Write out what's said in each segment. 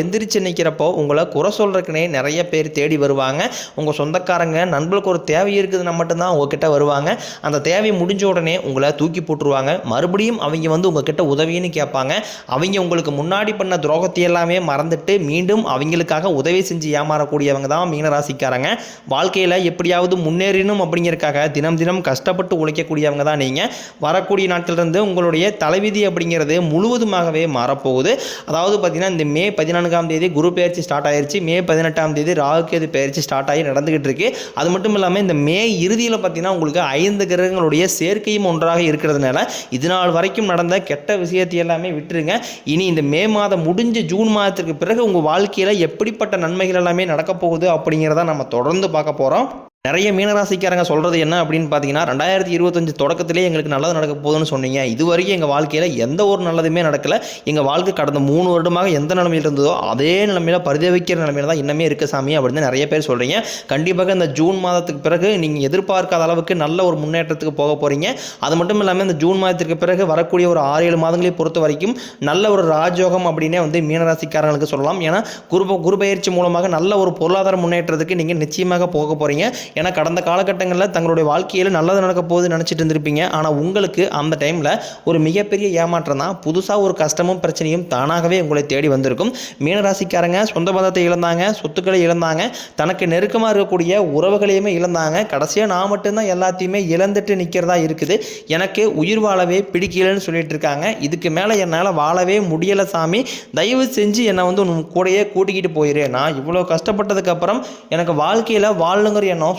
எந்திரிச்சு நிற்கிறப்போ உங்களை குறை சொல்கிறதுக்குனே நிறைய பேர் தேடி வருவாங்க. உங்கள் சொந்தக்காரங்க நண்பர்களுக்கு ஒரு தேவை இருக்குதுன்னா மட்டும்தான் உங்ககிட்ட வருவாங்க. அந்த தேவை முடிஞ்ச உடனே உங்களை தூக்கி போட்டுருவாங்க. மறுபடியும் அவங்க வந்து உங்ககிட்ட உதவின்னு கேட்பாங்க. அவங்க உங்களுக்கு முன்னாடி பண்ண துரோகத்தை எல்லாமே மறந்துட்டு மீண்டும் அவங்களுக்காக உதவி செஞ்சு ஏமாறக்கூடியவங்க தான் மீனராசிக்காரங்க. வாழ்க்கையில் எப்படியாவது முன்னேறணும் அப்படிங்கிறதுக்காக தினம் தினம் கஷ்டப்பட்டு உழைக்கக்கூடியவங்க தான் நீங்கள் வரக்கூடிய நாட்களிலிருந்து உங்களுடைய தலைவிதி அப்படிங்கிறது முழுவதுமாகவே மாறப்போகுது. அதாவது பார்த்தீங்கன்னா இந்த மே பதினான்காம் தேதி குரு பயிற்சி ஸ்டார்ட் ஆயிருச்சு. மே பதினெட்டாம் தேதி ராகுகேது பயிற்சி ஸ்டார்ட் ஆகி நடந்துகிட்டு இருக்கு. அது மட்டும் இல்லாமல் இந்த மே இறுதியில் பார்த்தீங்கன்னா உங்களுக்கு ஐந்து கிரகங்களுடைய சேர்க்கையும் ஒன்றாக இருக்கிறதுனால இது நாள் வரைக்கும் நடந்த கெட்ட விஷயத்தை எல்லாமே விட்டுருங்க. இனி இந்த மே மாதம் முடிஞ்ச ஜூன் மாதத்துக்கு பிறகு உங்கள் வாழ்க்கையில் எப்படிப்பட்ட நன்மைகள் எல்லாமே நடக்க போகுது அப்படிங்கிறத நம்ம தொடர்ந்து பார்க்க போகிறோம் நிறைய மீனராசிக்காரங்க சொல்கிறது என்ன அப்படின்னு பார்த்தீங்கன்னா ரெண்டாயிரத்தி இருபத்தஞ்சு தொடக்கத்திலே எங்களுக்கு நல்லது நடக்க போதுன்னு சொன்னீங்க. இது வரைக்கும் எங்கள் வாழ்க்கையில் எந்த ஒரு நல்லதுமே நடக்கலை. எங்கள் வாழ்க்கை கடந்த மூணு வருடமாக எந்த நிலமையில் இருந்ததோ அதே நிலமையில் பரிதவிக்கிற நிலமையில தான் இன்னமே இருக்க சாமி அப்படின்னு நிறைய பேர் சொல்கிறீங்க கண்டிப்பாக இந்த ஜூன் மாதத்துக்கு பிறகு நீங்கள் எதிர்பார்க்காத அளவுக்கு நல்ல ஒரு முன்னேற்றத்துக்கு போக போகிறீங்க அது மட்டும் இல்லாமல் இந்த ஜூன் மாதத்திற்கு பிறகு வரக்கூடிய ஒரு ஆறு ஏழு மாதங்களை பொறுத்த வரைக்கும் நல்ல ஒரு ராஜயோகம் அப்படின்னே வந்து மீனராசிக்காரங்களுக்கு சொல்லலாம். ஏன்னா குரு குரு பயிற்சி மூலமாக நல்ல ஒரு பொருளாதார முன்னேற்றத்துக்கு நீங்கள் நிச்சயமாக போக போகிறீங்க ஏன்னா கடந்த காலகட்டங்களில் தங்களுடைய வாழ்க்கையில் நல்லது நடக்க போகுது நினச்சிட்டு இருந்திருப்பீங்க. ஆனால் உங்களுக்கு அந்த டைமில் ஒரு மிகப்பெரிய ஏமாற்றம் தான். புதுசாக ஒரு கஷ்டமும் பிரச்சனையும் தானாகவே உங்களை தேடி வந்திருக்கும். மீனராசிக்காரங்க சொந்த பந்தத்தை இழந்தாங்க சொத்துக்களை இழந்தாங்க தனக்கு நெருக்கமாக இருக்கக்கூடிய உறவுகளையுமே இழந்தாங்க. கடைசியாக நான் மட்டும்தான் எல்லாத்தையுமே இழந்துட்டு நிற்கிறதா இருக்குது. எனக்கு உயிர் வாழவே பிடிக்கலன்னு சொல்லிட்டு இருக்காங்க. இதுக்கு மேலே என்னால் வாழவே முடியலை சாமி. தயவு செஞ்சு என்னை வந்து உன் கூடயே கூட்டிக்கிட்டு போயிரு. நான் இவ்வளோ கஷ்டப்பட்டதுக்கப்புறம் எனக்கு வாழ்க்கையில் வாழணுங்கிற எண்ணம்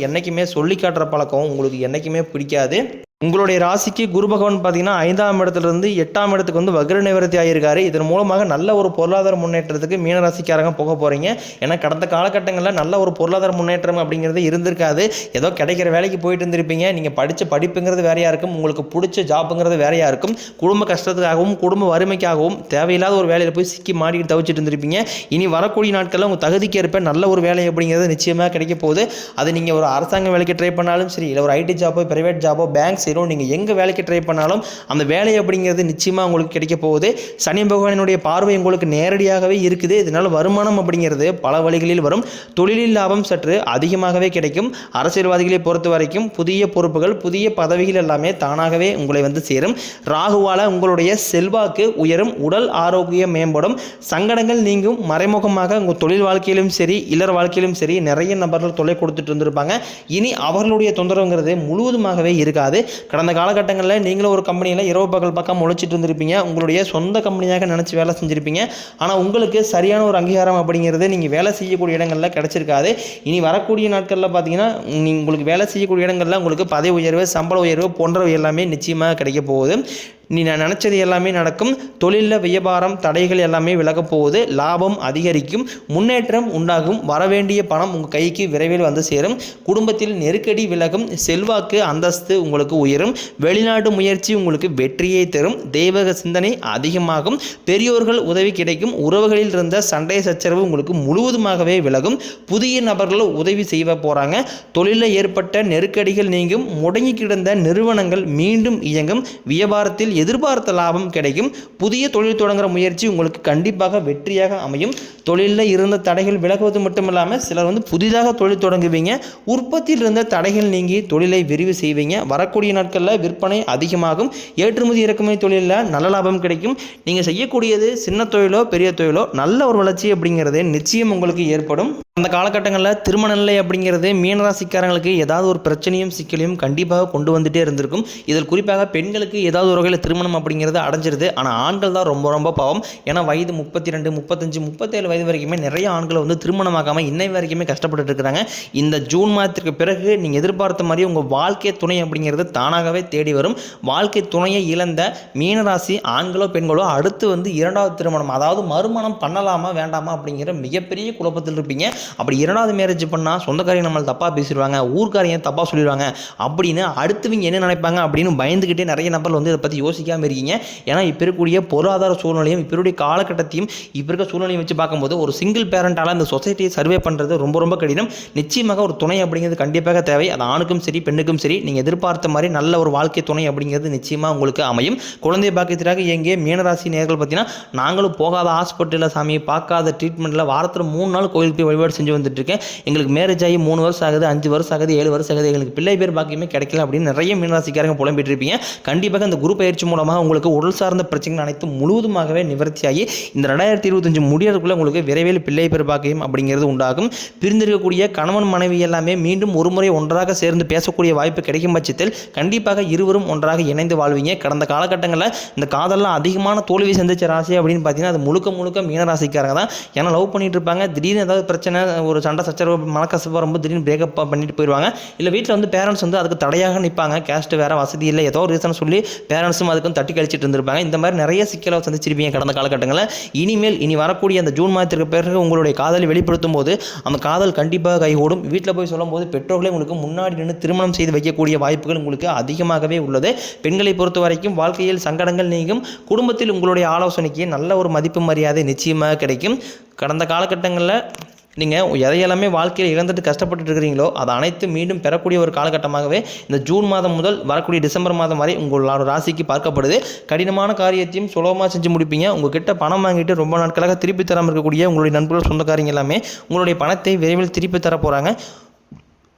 என்றைக்குமே சொல்லி காட்டுற பழக்கம் உங்களுக்கு என்றைக்குமே பிடிக்காது. உங்களுடைய ராசிக்கு குரு பகவான் பார்த்தீங்கன்னா ஐந்தாம் இடத்துலேருந்து எட்டாம் இடத்துக்கு வந்து வக்ர நிவர்த்தி ஆகியிருக்காரு இதன் மூலமாக நல்ல ஒரு பொருளாதார முன்னேற்றத்துக்கு மீனராசிக்காரங்க போக போகிறீங்க ஏன்னா கடந்த காலகட்டங்களில் நல்ல ஒரு பொருளாதார முன்னேற்றம் அப்படிங்கிறது இருந்திருக்காது. ஏதோ கிடைக்கிற வேலைக்கு போயிட்டு இருந்திருப்பீங்க. நீங்கள் படித்த படிப்புங்கிறது வேறையாக இருக்கும். உங்களுக்கு பிடிச்ச ஜாப்புங்கிறது வேறையாக இருக்கும். குடும்ப கஷ்டத்துக்காகவும் குடும்ப வறுமைக்காகவும் தேவையில்லாத ஒரு வேலையில் போய் சிக்கி மாடிக்கிட்டு தவிச்சிட்டு இருந்திருப்பீங்க. இனி வரக்கூடிய நாட்களில் உங்கள் தகுதிக்கு ஏற்ப நல்ல ஒரு வேலை அப்படிங்கிறது நிச்சயமாக கிடைக்க போகுது. அது நீங்கள் ஒரு அரசாங்க வேலைக்கு ட்ரை பண்ணாலும் சரி இல்லை ஒரு ஐடி ஜாப்போ பிரைவேட் ஜாப்போ பேங்க்ஸ் சேரும் நீங்கள் எங்கே வேலைக்கு ட்ரை பண்ணாலும் அந்த வேலை அப்படிங்கிறது நிச்சயமாக உங்களுக்கு கிடைக்க போகுது. சனி பகவானினுடைய பார்வை உங்களுக்கு நேரடியாகவே இருக்குது. இதனால் வருமானம் அப்படிங்கிறது பல வழிகளில் வரும். தொழிலில் லாபம் சற்று அதிகமாகவே கிடைக்கும். அரசியல்வாதிகளை பொறுத்த வரைக்கும் புதிய பொறுப்புகள் புதிய பதவிகள் எல்லாமே தானாகவே உங்களை வந்து சேரும். ராகுவால் உங்களுடைய செல்வாக்கு உயரும். உடல் ஆரோக்கியம் மேம்படும். சங்கடங்கள் நீங்கும். மறைமுகமாக உங்கள் தொழில் வாழ்க்கையிலும் சரி இல்லற வாழ்க்கையிலும் சரி நிறைய நபர்கள் தொலை கொடுத்துட்டு இருந்திருப்பாங்க. இனி அவர்களுடைய தொந்தரவுங்கிறது முழுவதுமாகவே இருக்காது. கடந்த காலகட்டங்களில் நீங்களும் ஒரு கம்பெனியில் இரவு பகல் பக்கம் உழைச்சிட்டு இருந்திருப்பீங்க. உங்களுடைய சொந்த கம்பெனியாக நினச்சி வேலை செஞ்சுருப்பீங்க. ஆனால் உங்களுக்கு சரியான ஒரு அங்கீகாரம் அப்படிங்கிறது நீங்கள் வேலை செய்யக்கூடிய இடங்களில் கிடச்சிருக்காது. இனி வரக்கூடிய நாட்களில் பார்த்தீங்கன்னா நீ உங்களுக்கு வேலை செய்யக்கூடிய இடங்களில் உங்களுக்கு பதவி உயர்வு சம்பள உயர்வு போன்றவை எல்லாமே நிச்சயமாக கிடைக்க போகுது. நீ நான் நினச்சது எல்லாமே நடக்கும். தொழிலில் வியாபாரம் தடைகள் எல்லாமே விலகப் போகுது. லாபம் அதிகரிக்கும். முன்னேற்றம் உண்டாகும். வரவேண்டிய பணம் உங்கள் கைக்கு விரைவில் வந்து சேரும். குடும்பத்தில் நெருக்கடி விலகும். செல்வாக்கு அந்தஸ்து உங்களுக்கு உயரும். வெளிநாட்டு முயற்சி உங்களுக்கு வெற்றியை தரும். தெய்வக சிந்தனை அதிகமாகும். பெரியோர்கள் உதவி கிடைக்கும். உறவுகளில் இருந்த சண்டை சச்சரவு உங்களுக்கு முழுவதுமாகவே விலகும். புதிய நபர்கள் உதவி செய்ய போகிறாங்க தொழிலில் ஏற்பட்ட நெருக்கடிகள் நீங்கும். முடங்கி கிடந்த நிறுவனங்கள் மீண்டும் இயங்கும். வியாபாரத்தில் எதிர்பார்த்த லாபம் கிடைக்கும். புதிய தொழில் தொடங்குற முயற்சி உங்களுக்கு கண்டிப்பாக வெற்றியாக அமையும். தொழிலில் இருந்த தடைகள் விலகுவது மட்டும் இல்லாமல் சிலர் வந்து புதிதாக தொழில் தொடங்குவீங்க. உற்பத்தியில் இருந்த தடைகள் நீங்கி தொழிலை விரிவு செய்வீங்க. வரக்கூடிய நாட்களில் விற்பனை அதிகமாகும். ஏற்றுமதி இறக்குமதி தொழிலில் நல்ல லாபம் கிடைக்கும். நீங்கள் செய்யக்கூடியது சின்ன தொழிலோ பெரிய தொழிலோ நல்ல ஒரு வளர்ச்சி அப்படிங்கிறது நிச்சயம் உங்களுக்கு ஏற்படும். அந்த காலகட்டங்களில் திருமண நிலை அப்படிங்கிறது மீனராசிக்காரங்களுக்கு ஏதாவது ஒரு பிரச்சனையும் சிக்கலையும் கண்டிப்பாக கொண்டு வந்துட்டே இருந்திருக்கும். இதில் குறிப்பாக பெண்களுக்கு ஏதாவது ஒரு வகையில் திருமணம் அப்படிங்கிறது அடைஞ்சிருது. ஆனால் ஆண்கள் தான் ரொம்ப ரொம்ப பாவம். ஏன்னா வயது முப்பத்தி ரெண்டு முப்பத்தஞ்சு முப்பத்தேழு வயது வரைக்குமே நிறைய ஆண்களை வந்து திருமணமாகாமல் இன்னை வரைக்குமே கஷ்டப்பட்டு இருக்கிறாங்க. இந்த ஜூன் மாதத்திற்கு பிறகு நீங்கள் எதிர்பார்த்த மாதிரி உங்கள் வாழ்க்கை துணை அப்படிங்கிறது தானாகவே தேடி வரும். வாழ்க்கை துணையை இழந்த மீனராசி ஆண்களோ பெண்களோ அடுத்து வந்து இரண்டாவது திருமணம் அதாவது மறுமணம் பண்ணலாமா வேண்டாமா அப்படிங்கிற மிகப்பெரிய குழப்பத்தில் இருப்பீங்க. அப்படி இரண்டாவது மேரேஜ் பண்ணால் சொந்தக்காரங்க நம்மளை தப்பாக பேசிடுவாங்க ஊர்க்காரங்க தப்பாக சொல்லிடுவாங்க அப்படின்னு அடுத்தவங்க என்ன நினைப்பாங்க அப்படின்னு பயந்துக்கிட்டே நிறைய நபர்கள் வந்து இதை பற்றி யோசிக்காமல் இருக்கீங்க. ஏன்னா இப்போ இருக்கக்கூடிய பொருளாதார சூழ்நிலையும் இப்போ இருக்கக்கூடிய காலகட்டத்தையும் இப்போ இருக்க சூழ்நிலையும் வச்சு பார்க்கும்போது ஒரு சிங்கிள் பேரண்டால் இந்த சொசைட்டியை சர்வே பண்ணுறது ரொம்ப ரொம்ப கடினம். நிச்சயமாக ஒரு துணை அப்படிங்கிறது கண்டிப்பாக தேவை. அது ஆணுக்கும் சரி பெண்ணுக்கும் சரி. நீங்கள் எதிர்பார்த்த மாதிரி நல்ல ஒரு வாழ்க்கை துணை அப்படிங்கிறது நிச்சயமாக உங்களுக்கு அமையும். குழந்தை பாக்கியத்திற்காக எங்கே மீனராசி நேர்கள் பார்த்தீங்கன்னா நாங்களும் போகாத ஹாஸ்பிட்டலில் சாமியை பார்க்காத ட்ரீட்மெண்ட்டில் வாரத்தில் மூணு நாள் கோயிலுக்கு போய் வழிபாடு செஞ்சு வந்துட்டுருக்கேன். எங்களுக்கு மேரேஜ் ஆகி மூணு வருஷம் ஆகுது அஞ்சு வருஷம் ஆகுது ஏழு வருஷம் ஆகுது. எங்களுக்கு பிள்ளை பேர் பாக்கியமே கிடைக்கல அப்படின்னு நிறைய மீனராசிக்காரங்க புலம்பிட்டு இருப்பீங்க கண்டிப்பாக இந்த குரு பயிற்சி மூலமாக உங்களுக்கு உடல் சார்ந்த பிரச்சனைகள் அனைத்தும் முழுவதுமாகவே நிவர்த்தியாகி இந்த ரெண்டாயிரத்தி இருபத்தஞ்சு முடியறதுக்குள்ளே உங்களுக்கு விரைவில் பிள்ளை பேர் பாக்கியம் அப்படிங்கிறது உண்டாகும். பிரிந்திருக்கக்கூடிய கணவன் மனைவி எல்லாமே மீண்டும் ஒரு முறை ஒன்றாக சேர்ந்து பேசக்கூடிய வாய்ப்பு கிடைக்கும் பட்சத்தில் கண்டிப்பாக இருவரும் ஒன்றாக இணைந்து வாழ்வீங்க. கடந்த காலகட்டங்களில் இந்த காதல்லாம் அதிகமான தோல்வி சந்திச்ச ராசி அப்படின்னு பார்த்தீங்கன்னா அது முழுக்க முழுக்க மீனராசிக்காரங்க தான். ஏன்னா லவ் பண்ணிட்டு இருப்பாங்க. திடீர்னு ஏதாவது பிரச்சனை ஒரு சண்டை சச்சரவு மனக்கசப்பு வரும்போது திடீர்னு பிரேக்கப் பண்ணிட்டு போயிடுவாங்க இல்லை வீட்டில் வந்து பேரண்ட்ஸ் வந்து அதுக்கு தடையாக நிற்பாங்க கேஸ்ட்டு வேறு வசதி இல்லை. ஏதோ ஒரு ரீசன் சொல்லி பேரண்ட்ஸும் அதுக்கும் தட்டி கழிச்சிட்டு இருந்திருப்பாங்க. இந்த மாதிரி நிறைய சிக்கலை சந்திச்சிருப்பீங்க கடந்த காலகட்டங்களில். இனிமேல் இனி வரக்கூடிய அந்த ஜூன் மாதத்திற்கு பிறகு உங்களுடைய காதலை வெளிப்படுத்தும் போது அந்த காதல் கண்டிப்பாக கைகூடும். வீட்டில் போய் சொல்லும்போது பெற்றோர்களே உங்களுக்கு முன்னாடி நின்று திருமணம் செய்து வைக்கக்கூடிய வாய்ப்புகள் உங்களுக்கு அதிகமாகவே உள்ளது. பெண்களை பொறுத்த வரைக்கும் வாழ்க்கையில் சங்கடங்கள் நீங்கும். குடும்பத்தில் உங்களுடைய ஆலோசனைக்கு நல்ல ஒரு மதிப்பு மரியாதை நிச்சயமாக கிடைக்கும். கடந்த காலகட்டங்களில் நீங்கள் எதையெல்லாமே வாழ்க்கையில் இழந்துட்டு கஷ்டப்பட்டுட்டு இருக்கிறீங்களோ அது அனைத்தும் மீண்டும் பெறக்கூடிய ஒரு காலகட்டமாகவே இந்த ஜூன் மாதம் முதல் வரக்கூடிய டிசம்பர் மாதம் வரை உங்களோட ராசிக்கு பார்க்கப்படுது. கடினமான காரியத்தையும் சுலபமாக செஞ்சு முடிப்பீங்க. உங்ககிட்ட பணம் வாங்கிட்டு ரொம்ப நாட்களாக திருப்பி தராமல் இருக்கக்கூடிய உங்களுடைய நண்பர்கள் சொந்தக்காரங்க எல்லாமே உங்களுடைய பணத்தை விரைவில் திருப்பி தர போகிறாங்க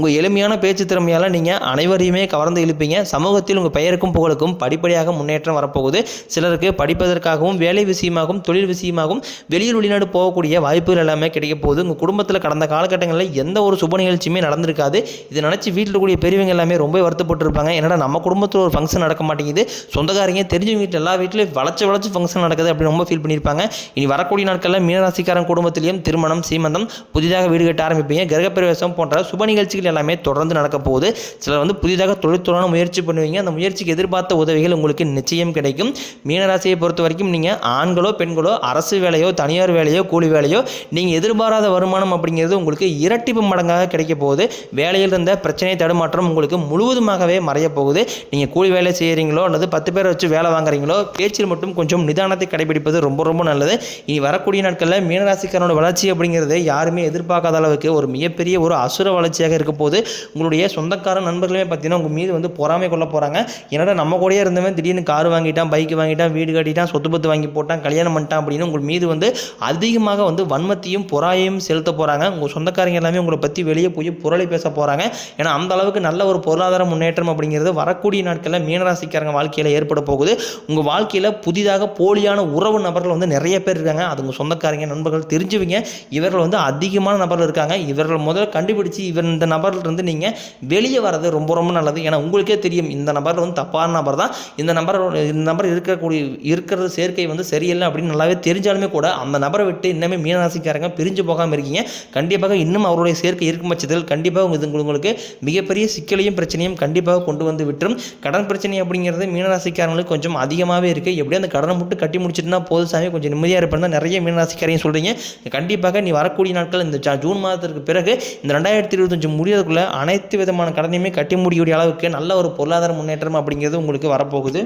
உங்கள் எளிமையான பேச்சு திறமையால் நீங்கள் அனைவரையுமே கவர்ந்து இழுப்பீங்க. சமூகத்தில் உங்கள் பெயருக்கும் புகழுக்கும் படிப்படியாக முன்னேற்றம் வரப்போகுது. சிலருக்கு படிப்பதற்காகவும் வேலை விஷயமாகவும் தொழில் விஷயமாகவும் வெளியில் வெளிநாடு போகக்கூடிய வாய்ப்புகள் எல்லாமே கிடைக்க போகுது. உங்கள் குடும்பத்தில் கடந்த காலகட்டங்களில் எந்த ஒரு சுப நிகழ்ச்சியுமே நடந்திருக்காது. இதை நினச்சி வீட்டில் இருக்கக்கூடிய பெரியவங்க எல்லாமே ரொம்ப வருத்தப்பட்டிருப்பாங்க. என்னடா நம்ம குடும்பத்தில் ஒரு ஃபங்க்ஷன் நடக்க மாட்டேங்குது. சொந்தக்காரங்க தெரிஞ்சவங்க வீட்டில் எல்லா வீட்டிலும் வளச்சு வளச்சு ஃபங்க்ஷன் நடக்குது அப்படின்னு ரொம்ப ஃபீல் பண்ணியிருப்பாங்க. இனி வரக்கூடிய நாட்களில் மீனராசிக்காரன் குடும்பத்திலையும் திருமணம் சீமந்தம் புதிதாக வீடு கட்ட ஆரம்பிப்பீங்க. கிரகப்பிரவேசம் போன்ற சுப நிகழ்ச்சிகள் எல்லாமே தொடர்ந்து நடக்க போகுது. சிலர் வந்து புதிதாக தொழில்துறையான முயற்சி பண்ணுவீங்க. அந்த முயற்சிக்கு எதிர்பார்த்த உதவிகள் உங்களுக்கு நிச்சயம் கிடைக்கும். மீனராசியை பொறுத்த வரைக்கும் நீங்கள் ஆண்களோ பெண்களோ அரசு வேலையோ தனியார் வேலையோ கூலி வேலையோ நீங்கள் எதிர்பாராத வருமானம் அப்படிங்கிறது உங்களுக்கு இரட்டிப்பு மடங்காக கிடைக்க போகுது. வேலையில் இருந்த பிரச்சனை தடுமாற்றம் உங்களுக்கு முழுவதுமாகவே மறைய போகுது. நீங்கள் கூலி வேலை செய்கிறீங்களோ அல்லது பத்து பேரை வச்சு வேலை வாங்குறீங்களோ பேச்சில் மட்டும் கொஞ்சம் நிதானத்தை கடைபிடிப்பது ரொம்ப ரொம்ப நல்லது. இனி வரக்கூடிய நாட்களில் மீனராசிக்காரனோட வளர்ச்சி அப்படிங்கிறது யாருமே எதிர்பார்க்காத அளவுக்கு ஒரு மிகப்பெரிய ஒரு அசுர வளர்ச்சியாக இருக்க போது உங்களுடைய சொந்தக்கார நண்பர்களுமே பார்த்தீங்கன்னா உங்கள் மீது வந்து பொறாமை கொள்ள போகிறாங்க என்னடா நம்ம கூடயே இருந்தவன் திடீர்னு கார் வாங்கிட்டான் பைக் வாங்கிட்டான் வீடு கட்டிட்டான் சொத்து பத்து வாங்கி போட்டான் கல்யாணம் பண்ணிட்டான் அப்படின்னு உங்கள் மீது வந்து அதிகமாக வந்து வன்மத்தையும் பொறாயையும் செலுத்த போகிறாங்க உங்கள் சொந்தக்காரங்க எல்லாமே உங்களை பற்றி வெளியே போய் புரளி பேச போகிறாங்க ஏன்னா அந்த அளவுக்கு நல்ல ஒரு பொருளாதார முன்னேற்றம் அப்படிங்கிறது வரக்கூடிய நாட்களில் மீனராசிக்காரங்க வாழ்க்கையில் ஏற்பட போகுது. உங்கள் வாழ்க்கையில் புதிதாக போலியான உறவு நபர்கள் வந்து நிறைய பேர் இருக்காங்க. அது உங்கள் சொந்தக்காரங்க நண்பர்கள் தெரிஞ்சுவீங்க இவர்கள் வந்து அதிகமான நபர்கள் இருக்காங்க. இவர்கள் முதல்ல கண்டுபிடிச்சு இவர் இந்த நபர் நபர்லேருந்து நீங்கள் வெளியே வர்றது ரொம்ப ரொம்ப நல்லது. ஏன்னா உங்களுக்கே தெரியும் இந்த நபர் வந்து தப்பான நபர் தான். இந்த நபர் இந்த நபர் இருக்கக்கூடிய இருக்கிறது சேர்க்கை வந்து சரியில்லை அப்படின்னு நல்லாவே தெரிஞ்சாலுமே கூட அந்த நபரை விட்டு இன்னுமே மீனராசிக்காரங்க பிரிஞ்சு போகாமல் இருக்கீங்க. கண்டிப்பாக இன்னும் அவருடைய சேர்க்கை இருக்கும் பட்சத்தில் கண்டிப்பாக இது உங்களுக்கு மிகப்பெரிய சிக்கலையும் பிரச்சனையும் கண்டிப்பாக கொண்டு வந்து விட்டுரும். கடன் பிரச்சனை அப்படிங்கிறது மீனராசிக்காரங்களுக்கு கொஞ்சம் அதிகமாகவே இருக்குது எப்படியும் அந்த கடனை மட்டும் கட்டி முடிச்சிட்டுனா போதும் சாமி. கொஞ்சம் நிம்மதியாக இருப்பேன் தான் நிறைய மீனராசிக்காரையும் சொல்கிறீங்க கண்டிப்பாக நீ வரக்கூடிய நாட்கள் இந்த ஜூன் மாதத்திற்கு பிறகு இந்த ரெண்டாயிரத்தி இருபத்தஞ்சு முடியறதுக்குள்ளே அனைத்து விதமான கடனையுமே கட்டி முடிக்கக்கூடிய அளவுக்கு நல்ல ஒரு பொருளாதார முன்னேற்றம் அப்படிங்கிறது உங்களுக்கு வரப்போகுது.